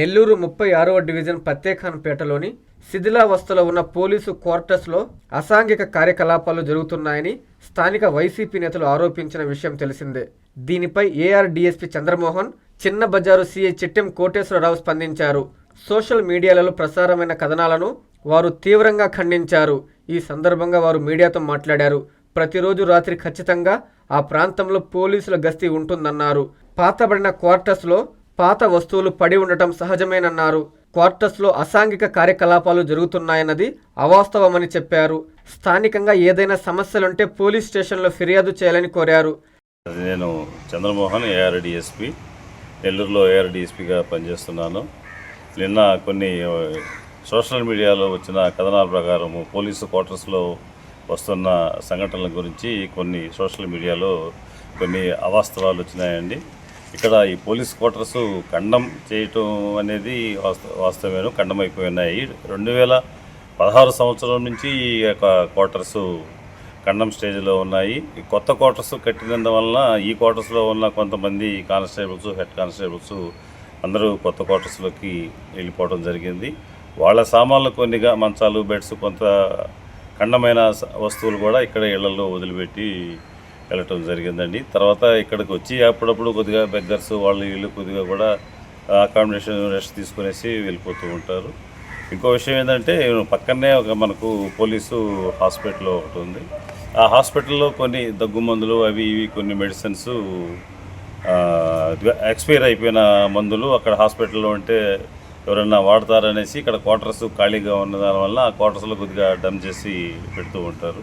నెల్లూరు ముప్పై ఆరవ డివిజన్ పత్తేఖాన్పేటలోని శిథిలావస్థలో ఉన్న పోలీసు క్వార్టర్స్లో అసాంఘిక కార్యకలాపాలు జరుగుతున్నాయని స్థానిక వైసీపీ నేతలు ఆరోపించిన విషయం తెలిసిందే. దీనిపై ఏఆర్డీఎస్పీ చంద్రమోహన్ చిన్న బజారు సీఐ చిట్టెం కోటేశ్వరరావు స్పందించారు. సోషల్ మీడియాలలో ప్రసారమైన కథనాలను వారు తీవ్రంగా ఖండించారు. ఈ సందర్భంగా వారు మీడియాతో మాట్లాడారు. ప్రతిరోజు రాత్రి ఖచ్చితంగా ఆ ప్రాంతంలో పోలీసుల గస్తీ ఉంటుందన్నారు. పాతబడిన క్వార్టర్స్లో పాత వస్తువులు పడి ఉండటం సహజమేనన్నారు. క్వార్టర్స్లో అసాంఘిక కార్యకలాపాలు జరుగుతున్నాయన్నది అవాస్తవమని చెప్పారు. స్థానికంగా ఏదైనా సమస్యలుంటే పోలీస్ స్టేషన్లో ఫిర్యాదు చేయాలని కోరారు. నేను చంద్రమోహన్ ఏఆర్ డిఎస్పి నెల్లూరులో ఏఆర్ డిఎస్పిగా పనిచేస్తున్నాను. నిన్న కొన్ని సోషల్ మీడియాలో వచ్చిన కథనాల ప్రకారం పోలీసు క్వార్టర్స్లో వస్తున్న సంఘటనల గురించి కొన్ని సోషల్ మీడియాలో కొన్ని అవాస్తవాలు వచ్చినాయండి. ఇక్కడ ఈ పోలీస్ క్వార్టర్స్ ఖండం చేయటం అనేది వాస్త వాస్తవమేను ఖండం అయిపోయి ఉన్నాయి రెండు వేల పదహారు సంవత్సరం నుంచి ఈ యొక్క క్వార్టర్స్ ఖండం స్టేజ్లో ఉన్నాయి. ఈ కొత్త క్వార్టర్స్ కట్టినందువలన ఈ క్వార్టర్స్లో ఉన్న కొంతమంది కానిస్టేబుల్స్ హెడ్ కానిస్టేబుల్స్ అందరూ కొత్త క్వార్టర్స్లోకి వెళ్ళిపోవడం జరిగింది. వాళ్ళ సామాన్లు కొన్నిగా మంచాలు బెడ్స్ కొంత ఖండమైన వస్తువులు కూడా ఇక్కడ ఇళ్ళలో వదిలిపెట్టి వెళ్ళటం జరిగిందండి. తర్వాత ఇక్కడికి వచ్చి అప్పుడప్పుడు కొద్దిగా బెగ్గర్స్ వాళ్ళు వీళ్ళు కొద్దిగా కూడా అకామిడేషన్ రెస్ట్ తీసుకునేసి వెళ్ళిపోతూ ఉంటారు. ఇంకో విషయం ఏంటంటే పక్కనే ఒక మనకు పోలీసు హాస్పిటల్ ఒకటి ఉంది. ఆ హాస్పిటల్లో కొన్ని దగ్గు మందులు అవి ఇవి కొన్ని మెడిసిన్స్ ఎక్స్పైర్ అయిపోయిన మందులు అక్కడ హాస్పిటల్లో ఉంటే ఎవరైనా వాడతారనేసి ఇక్కడ క్వార్టర్స్ ఖాళీగా ఉన్న దానివల్ల ఆ క్వార్టర్స్లో కొద్దిగా డమ్ చేసి పెడుతూ ఉంటారు.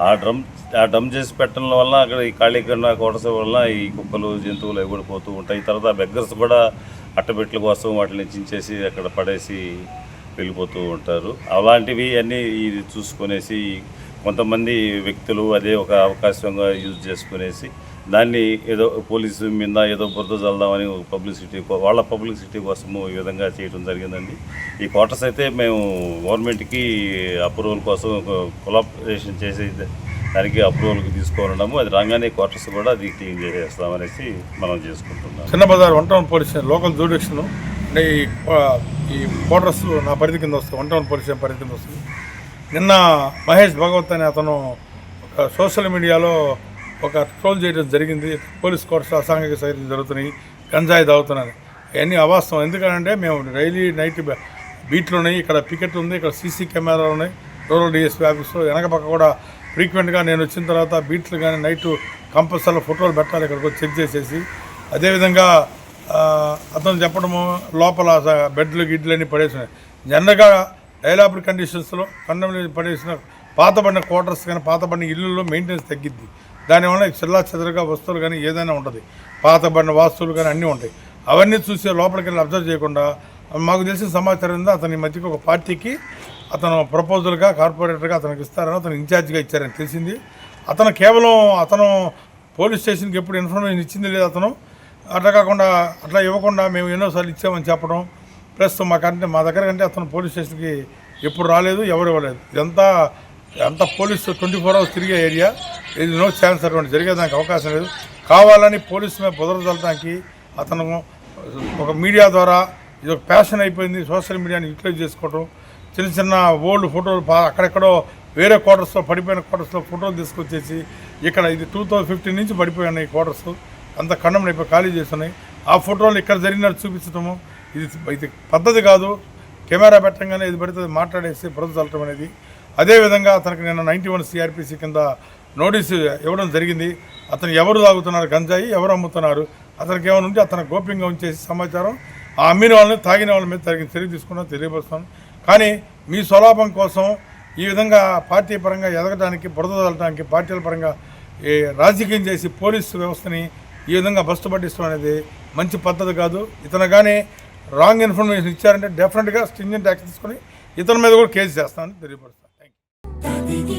ఆ డ్రమ్ ఆ డ్రమ్ చేసి పెట్టడం వల్ల అక్కడ ఈ కాళీకరణ కొడస వల్ల ఈ కుక్కలు జంతువులు అవి కూడా పోతూ ఉంటాయి. తర్వాత బెగ్గర్స్ కూడా అట్టబెట్ల కోసం వాటిని చించేసి అక్కడ పడేసి వెళ్ళిపోతూ ఉంటారు. అలాంటివి అన్నీ ఇది చూసుకునేసి కొంతమంది వ్యక్తులు అదే ఒక అవకాశంగా యూజ్ చేసుకునేసి దాన్ని ఏదో పోలీసు మీద ఏదో బురద చల్దామని ఒక పబ్లిసిటీ వాళ్ళ పబ్లిసిటీ కోసము ఈ విధంగా చేయడం జరిగిందండి. ఈ క్వార్టర్స్ అయితే మేము గవర్నమెంట్కి అప్రూవల్ కోసం కొలాబరేషన్ చేసే దానికి అప్రూవల్కి తీసుకొని అది రాగానే క్వార్టర్స్ కూడా అది క్లీన్ చేసేస్తామనేసి మనం చేసుకుంటున్నాం. Chinna Bazaar one town police local jurisdiction అంటే ఈ ఈ క్వార్టర్స్ నా పరిధి కింద వస్తుంది వన్ టౌన్ పోలీస్ పరిధి కింద వస్తుంది. నిన్న మహేష్ భగవత్ అనే అతను ఒక సోషల్ మీడియాలో ఒక ట్రోల్ చేయడం జరిగింది. పోలీస్ కోర్సు అసాంఘిక సైతం జరుగుతున్నాయి. గంజాయి తాగుతున్నాను అవన్నీ అవాస్తవం. ఎందుకంటే మేము డైలీ నైట్ బీట్లు ఉన్నాయి. ఇక్కడ పికెట్ ఉంది ఇక్కడ సీసీ కెమెరాలు ఉన్నాయి. రూరల్ డిఎస్పీ ఆఫీస్లో. వెనక పక్క కూడా ఫ్రీక్వెంట్గా నేను వచ్చిన తర్వాత బీట్లు కానీ నైట్ కంపల్సరీ ఫోటోలు పెట్టాలి. ఇక్కడికి వచ్చి చెక్ చేసేసి. అదేవిధంగా అతను చెప్పడము లోపల బెడ్లు గిడ్లు అన్నీ పడేసినాయి. జనరల్గా డైలాబుల్ కండిషన్స్లో కండం పడేసిన పాతబడిన క్వార్టర్స్ కానీ పాతబడిన ఇళ్ళల్లో మెయింటెనెన్స్ తగ్గిద్ది. దానివల్ల చిల్లా చెదరగా వస్తువులు కానీ ఏదైనా ఉంటుంది. పాతబడిన వాస్తువులు కానీ అన్నీ ఉంటాయి. అవన్నీ చూసి లోపలికి వెళ్ళి అబ్జర్వ్ చేయకుండా మాకు తెలిసిన సమాచారం ఉందో అతని మధ్యకి ఒక పార్టీకి అతను ప్రపోజల్గా కార్పొరేటర్గా అతనికి ఇస్తారని అతను ఇన్ఛార్జ్గా ఇచ్చారని తెలిసింది. అతను కేవలం అతను పోలీస్ స్టేషన్కి ఎప్పుడు ఇన్ఫర్మేషన్ ఇచ్చింది లేదు అతను. అట్లా కాకుండా అట్లా ఇవ్వకుండా మేము ఎన్నోసార్లు ఇచ్చామని చెప్పడం. ప్లస్ మాకంటే మా దగ్గర కంటే అతను పోలీస్ స్టేషన్కి ఎప్పుడు రాలేదు ఎవరు ఇవ్వలేదు. ఇదంతా అంతా పోలీసు ట్వంటీ ఫోర్ అవర్స్ తిరిగే ఏరియా. ఇది నో ఛాన్స్ అటువంటి జరిగేదానికి అవకాశం లేదు. కావాలని పోలీసు మీద బుదరదలడానికి అతను ఒక మీడియా ద్వారా ఇది ఒక ప్యాషన్ అయిపోయింది. సోషల్ మీడియాని యూటిలైజ్ చేసుకోవడం చిన్న చిన్న ఓల్డ్ ఫోటోలు అక్కడెక్కడో వేరే క్వార్టర్స్లో పడిపోయిన క్వార్టర్స్లో ఫోటోలు తీసుకొచ్చేసి ఇక్కడ ఇది టూ థౌజండ్ ఫిఫ్టీన్ నుంచి పడిపోయినాయి క్వార్టర్స్ అంత ఖండం అయిపోయి ఖాళీ చేస్తున్నాయి. ఆ ఫోటోలు ఇక్కడ జరిగినట్టు చూపించడము ఇది ఇది పద్ధతి కాదు. కెమెరా పెట్టంగానే ఇది పడితే మాట్లాడేసి బురద చల్లటం అనేది అదేవిధంగా అతనికి నేను నైంటీ వన్ సిఆర్పిసి కింద నోటీసు ఇవ్వడం జరిగింది. అతను ఎవరు తాగుతున్నారు గంజాయి ఎవరు అమ్ముతున్నారు అతనికి ఏమైనా ఉంటే అతను గోప్యంగా ఉంచేసి సమాచారం ఆ అమ్మిన వాళ్ళని తాగిన వాళ్ళ మీద తగిన చర్య తీసుకున్నా తెలియపరుస్తాను కానీ మీ స్వలాభం కోసం ఈ విధంగా పార్టీ పరంగా ఎదగడానికి బురద చల్లడానికి పార్టీల పరంగా ఈ రాజకీయం చేసి పోలీసు వ్యవస్థని ఈ విధంగా బస్సు పట్టించడం అనేది మంచి పద్ధతి కాదు. ఇతను కానీ రాంగ్ ఇన్ఫర్మేషన్ ఇచ్చారంటే డెఫినెట్గా స్టింజెంట్ యాక్షన్ తీసుకొని ఇతని మీద కూడా కేసు చేస్తానని తెలియపరుస్తాను థ్యాంక్ యూ